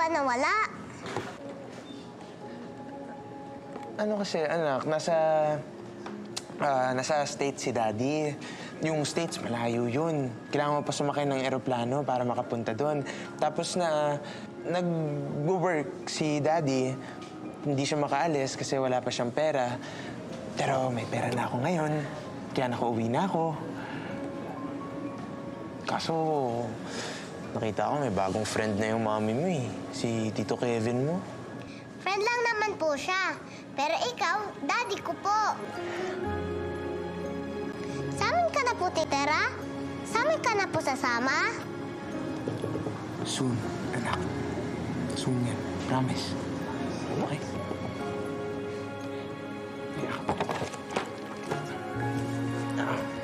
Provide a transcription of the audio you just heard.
ba nawala? Ano kasi, anak, nasa... ah, nasa States si Daddy. Yung States, malayo yun. Kailangan mo pa sumakay ng eroplano para makapunta doon. Tapos na nag-work si Daddy, hindi siya makaalis kasi wala pa siyang pera. Pero may pera na ako ngayon, kaya nakauwi na ako. Kaso, Nakita ko may bagong friend na yung mami mo eh. Si Tito Kevin mo. Friend lang naman po siya. Pero ikaw, daddy ko po. Sa ka na po, titera? Sa ka na po sasama? Soon, anak. Soon yan. Promise. Okay. Yeah. Ah.